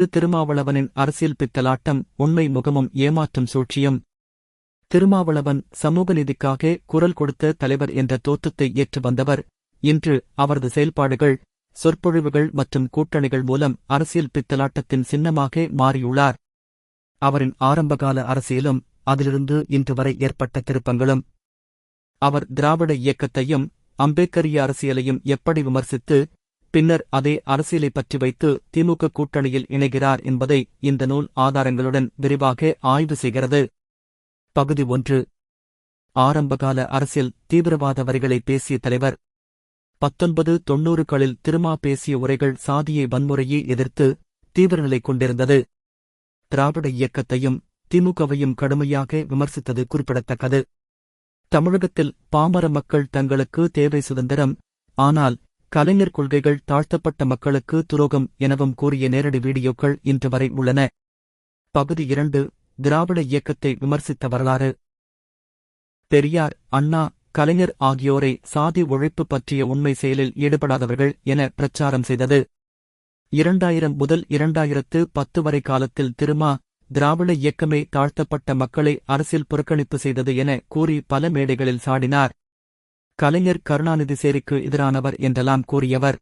திருமாவளவனின் அரசியல் பித்தலாட்டம் உண்மை முகமும் ஏமாற்றும் சூழ்ச்சியும். திருமாவளவன் சமூக நீதிக்காக குரல் கொடுத்த தலைவர் என்ற தோற்றத்தை ஏற்று வந்தவர். இன்று அவரது செயல்பாடுகள் சொற்பொழிவுகள் மற்றும் கூட்டணிகள் மூலம் அரசியல் பித்தலாட்டத்தின் சின்னமாக மாறியுள்ளார். அவரின் ஆரம்பகால அரசியலும் அதிலிருந்து இன்று வரை ஏற்பட்ட திருப்பங்களும். அவர் திராவிட இயக்கத்தையும் அம்பேத்கரிய அரசியலையும் எப்படி விமர்சித்து பின்னர் அதே அரசியலை பற்றி வைத்து திமுக கூட்டணியில் இணைகிறார் என்பதை இந்த நூல் ஆதாரங்களுடன் விரிவாக ஆய்வு செய்கிறது. பகுதி ஒன்று. ஆரம்பகால அரசியல் தீவிரவாத வரிகளை பேசிய தலைவர். பத்தொன்பது தொன்னூறுகளில் திருமா பேசிய உரைகள் சாதியை வன்முறையை எதிர்த்து தீவிரநிலை கொண்டிருந்தது. திராவிட இயக்கத்தையும் திமுகவையும் கடுமையாக விமர்சித்தது குறிப்பிடத்தக்கது. தமிழகத்தில் பாமர மக்கள் தங்களுக்கு தேவை சுதந்திரம். ஆனால் கலைஞர் கொள்கைகள் தாழ்த்தப்பட்ட மக்களுக்கு துரோகம் எனவும் கூறிய நேரடி வீடியோக்கள் இன்று வரை உள்ளன. பகுதி இரண்டு திராவிட இயக்கத்தை விமர்சித்த வரலாறு. பெரியார் அண்ணா கலைஞர் ஆகியோரை சாதி ஒழிப்பு பற்றிய உண்மை செயலில் ஈடுபடாதவர்கள் என பிரச்சாரம் செய்தது. இரண்டாயிரம் முதல் இரண்டாயிரத்து பத்து வரை காலத்தில் திருமா திராவிட இயக்கமே தாழ்த்தப்பட்ட மக்களை அரசியல் புறக்கணிப்பு செய்தது என கூறி பல மேடைகளில் சாடினார். கலைஞர் கருணாநிதி சேரிக்கு எதிரானவர் என்றெல்லாம் கூறியவர்.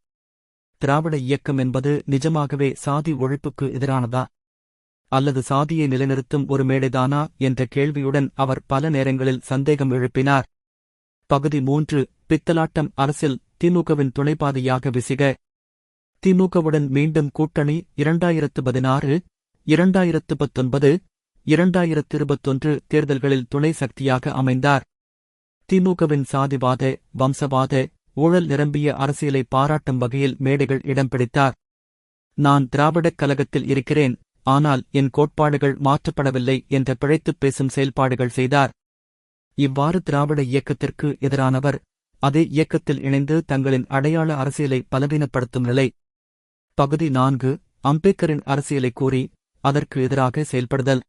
திராவிட இயக்கம் என்பது நிஜமாகவே சாதி ஒழிப்புக்கு எதிரானதா? அல்லது சாதியை நிலைநிறுத்தும் ஒரு மேடைதானா என்ற கேள்வியுடன் அவர் பல நேரங்களில் சந்தேகம் எழுப்பினார். பகுதி மூன்று பித்தலாட்டம் அரசில் திமுகவின் துணைப்பாதையாக விசிக. திமுகவுடன் மீண்டும் கூட்டணி இரண்டாயிரத்து பதினாறு இரண்டாயிரத்து பத்தொன்பது இரண்டாயிரத்து இருபத்தொன்று தேர்தல்களில் துணை சக்தியாக அமைந்தார். திமுகவின் சாதிவாத வம்சவாத ஊழல் நிரம்பிய அரசியலை பாராட்டும் வகையில் மேடைகள் இடம் பிடித்தார். நான் திராவிடக் கழகத்தில் இருக்கிறேன் ஆனால் என் கோட்பாடுகள் மாற்றப்படவில்லை என்ற பிழைத்துப் பேசும் செயல்பாடுகள் செய்தார். இவ்வாறு திராவிட இயக்கத்திற்கு எதிரானவர் அதே இயக்கத்தில் இணைந்து தங்களின் அடையாள அரசியலை பலவீனப்படுத்தும் நிலை. பகுதி நான்கு அம்பேத்கரின் அரசியலை கூறி அதற்கு எதிராக செயல்படுதல்.